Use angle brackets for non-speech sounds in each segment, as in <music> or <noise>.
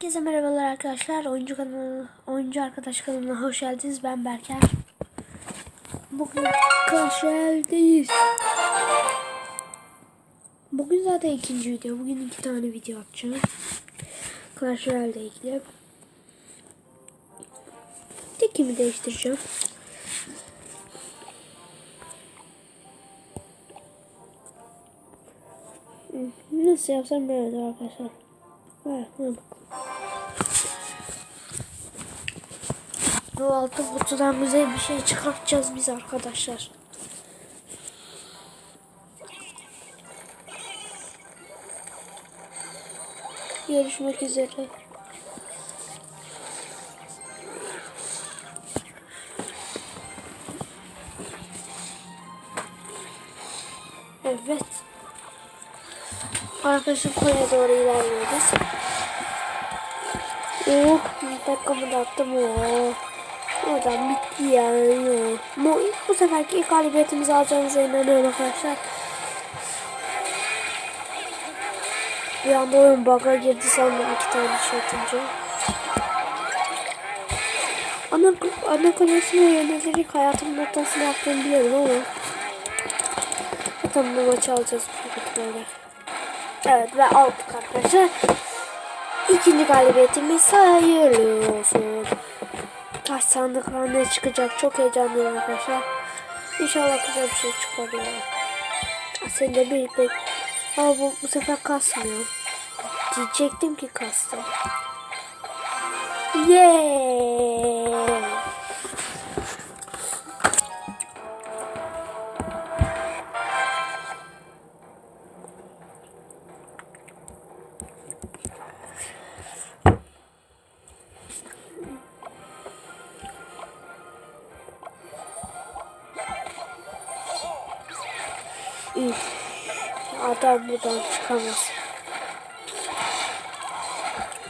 Herkese merhabalar arkadaşlar. Oyuncu kanalı, oyuncu arkadaş kanalına hoş geldiniz. Ben Berker. Bugün Clash Royale'deyiz. Bugün zaten ikinci video. Bugün iki tane video atacağım. Clash Royale'de ilgili. Tekimi değiştireceğim. Nasıl yapsam böyle arkadaşlar. Evet, evet. Bu altın kutudan bize bir şey çıkartacağız biz arkadaşlar. Görüşmek üzere. Evet. Arkadaşlar koya doğru ilerliyoruz. Oh, takımı da attım o. Oradan bitti yani. Bu, bu seferki ilk galibiyetimizi alacağımıza inanıyorum arkadaşlar. Bir anda oyun bug'a girdi sandım iki tane şey atınca. Ana, ana kalesine yönelerek hayatımın ortasını yaptığımı biliyorum ama. Zaten bu maçı alacağız büyük ihtimalle. Evet ve aldık arkadaşlar. İkinci galibiyetimiz hayırlı olsun. Taş sandıklar ne çıkacak çok heyecanlıyım arkadaşlar. İnşallah güzel bir şey çıkar ya. Sen de bir bek. Ama bu, bu sefer kasmıyor. Diyecektim ki kastı. Yeah. Üf. Adam buradan çıkamaz.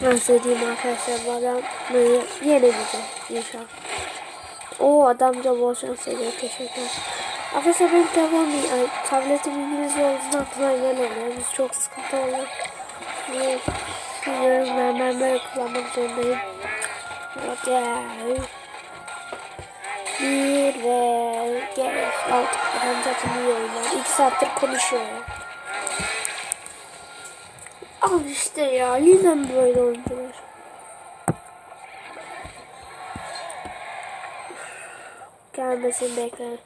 Ben söyleyeyim arkadaşlar bu adam yenemeyeceğim inşallah. O adamca bol şans ediyor. Teşekkür Arkadaşlar benim telefon, ay, tabletim İngilizce olduğundan aklıma gelmiyor. Biz çok sıkıntı oluyor. Biliyorum ben, böyle kullanmak zorundayım. Okay. Bir ve geç aldık. Ben zaten iyi oynuyorum. İki saattir konuşuyor. Al işte ya. Neden böyle oyuncular? Gelmesini bekler.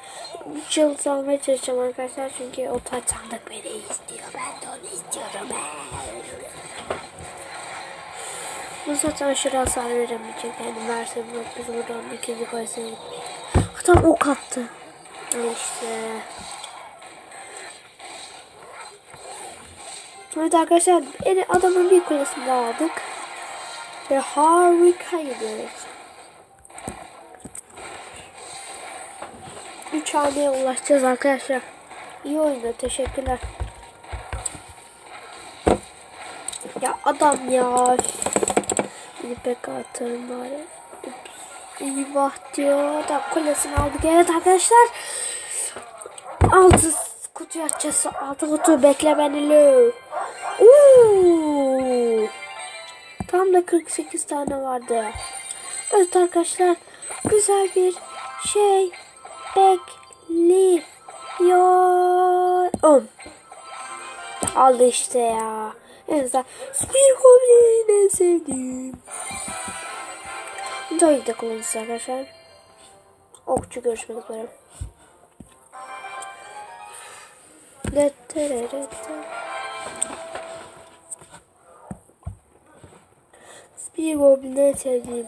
Üç yıl almaya çalışacağım arkadaşlar. Çünkü o taç sandık beni istiyor. Ben de onu istiyorum. Bu zaten aşırı hasar veremeyecek. Yani bırak biz buradan ikinci kalesine Tam ok attı. İşte. Evet arkadaşlar adamın bir kulesini aldık. Ve harika gidiyoruz. Üç haneye ulaşacağız arkadaşlar. İyi oyunda teşekkürler. Ya adam ya. Bir pek atarım bari. Eyvah diyor. Da kulesini aldık. Evet arkadaşlar. Altı kutu açacağız. Altı kutu bekle beni lo. Oo. Tam da 48 tane vardı. Evet arkadaşlar. Güzel bir şey bekliyorum. Aldı işte ya. Evet. Spear Goblin en Doydu da kullanacağız arkadaşlar. Okçu görüşmek üzere. Spear Goblin'den sevdiğim.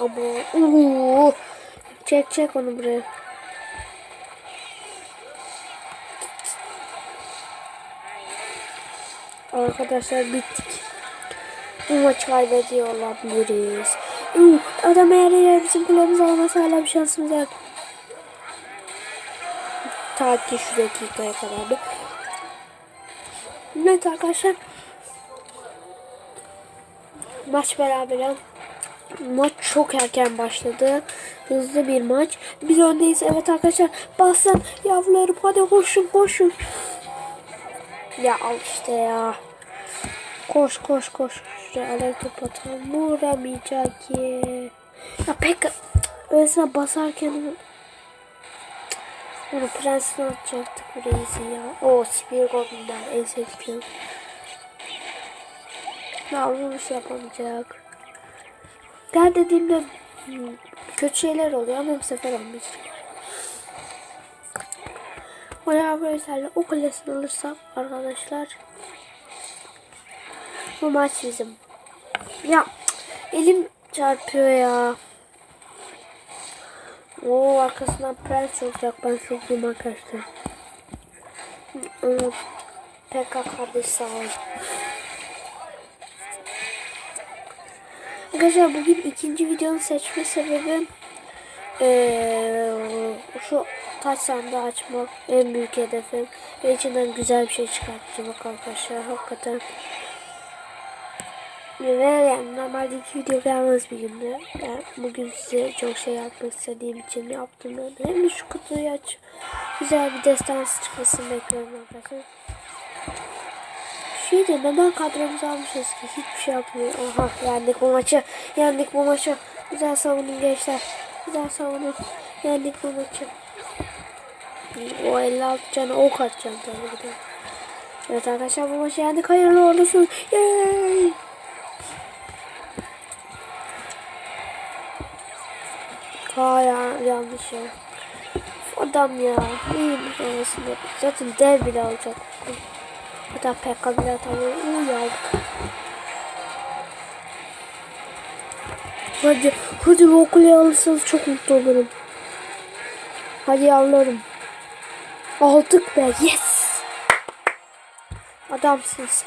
Ama uuu. Çek çek onu buraya. Arkadaşlar bittik. Bu maçı kaybediyor olabiliriz. Uu, adam eğer eğer bizim kulağımızı almasa hala bir şansımız var. Ta ki şu dakikaya kadar da. Evet arkadaşlar. Maç beraber. Maç çok erken başladı. Hızlı bir maç. Biz öndeyiz. Evet arkadaşlar. Basın yavrularım. Hadi koşun koşun. Ya al işte ya. Koş koş koş. Şuraya alev top atalım. Vuramayacak ki. Ya pek öylesine basarken onu prensine atacaktık reisi ya. O Sibir Goblin'den en sevdiğim. Ya vuruş yapamayacak. Gel dediğimde kötü şeyler oluyor ama bu sefer olmayacak. Oraya böyle o kulesini alırsak arkadaşlar bu maç bizim. Ya elim çarpıyor ya. O arkasından prens olacak ben çocuğum arkadaşlar. PK kardeş sağ ol. Arkadaşlar bugün ikinci videonun seçme sebebim eee, şu taç sandığı açmak en büyük hedefim. Ve içinden güzel bir şey çıkartacak arkadaşlar hakikaten. Ve yani normalde iki video gelmez bir günde. Yani bugün size çok şey yapmak istediğim için yaptım yani. Hem şu kutuyu aç. Güzel bir destansı çıkmasını bekliyorum arkadaşlar. Şey de neden kadromuzu almışız ki hiçbir şey yapmıyor. Aha yendik bu maçı. Yendik bu maçı. Güzel savunun gençler. Güzel savunun. Yendik bu maçı. O 56 canı ok atacağım tabii. Evet arkadaşlar bu maçı yendik. Hayırlı olsun. Yay! Hala yanlış ya. Adam ya. Neymiş arasında. Zaten dev bile alacak. Hatta PK bile atamıyor. Uy aldık. Hadi, hadi bu okulu alırsanız çok mutlu olurum. Hadi yavrularım. Aldık be, yes. Adamsınız.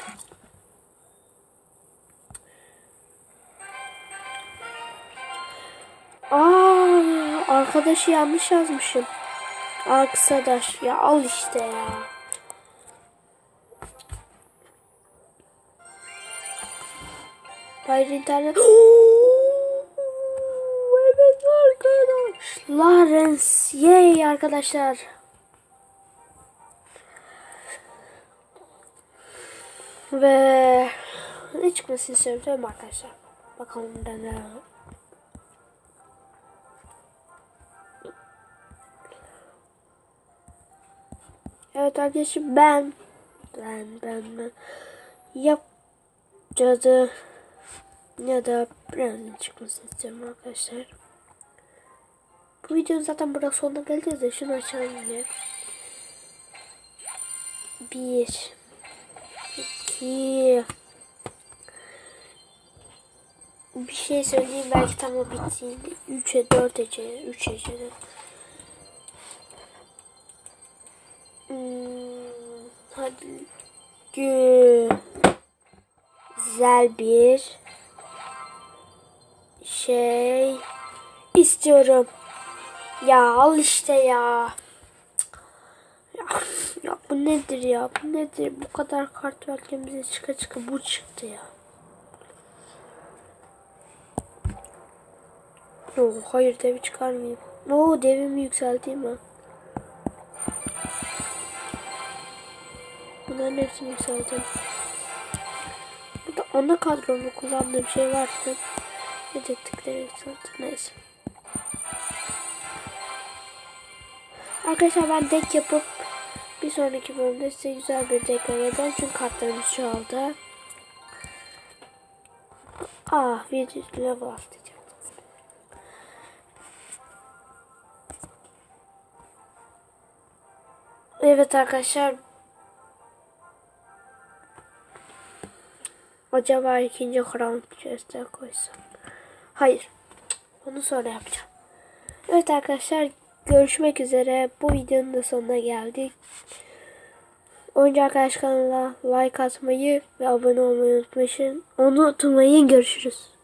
Arkadaşı yanlış yazmışım. Arkadaş ya al işte ya. Hayır internet. <gasps> evet arkadaşlar. Lawrence. Yay arkadaşlar. Ve ne çıkmasını söyleyeyim arkadaşlar. Bakalım ne Evet arkadaşlar ben ben ben ben yap cadı ya da brand çıkmasını istiyorum arkadaşlar. Bu videonun zaten burada sonuna geleceğiz de şunu açalım yine. Bir iki bir şey söyleyeyim belki tam o bittiğinde 3'e 4 ece 3 ece güzel bir şey istiyorum. Ya al işte ya. Ya, ya bu nedir ya? Bu nedir? Bu kadar kart verken bize çıka çıka bu çıktı ya. Oo, hayır devi çıkarmayayım. Oo devimi yükselteyim mi? Bunların hepsini yükseltelim. Burada ana kadromu kullandığım şey varsa yedeklikleri yükseltim. Neyse. Arkadaşlar ben deck yapıp bir sonraki bölümde size güzel bir deck vereceğim. Çünkü kartlarımız çoğaldı. Ah bir level atlayacağım. Evet arkadaşlar Acaba ikinci crown chest'e koysam. Hayır. Onu sonra yapacağım. Evet arkadaşlar görüşmek üzere. Bu videonun da sonuna geldik. Oyuncu arkadaş kanalına like atmayı ve abone olmayı unutmayın. Unutmayın. Görüşürüz.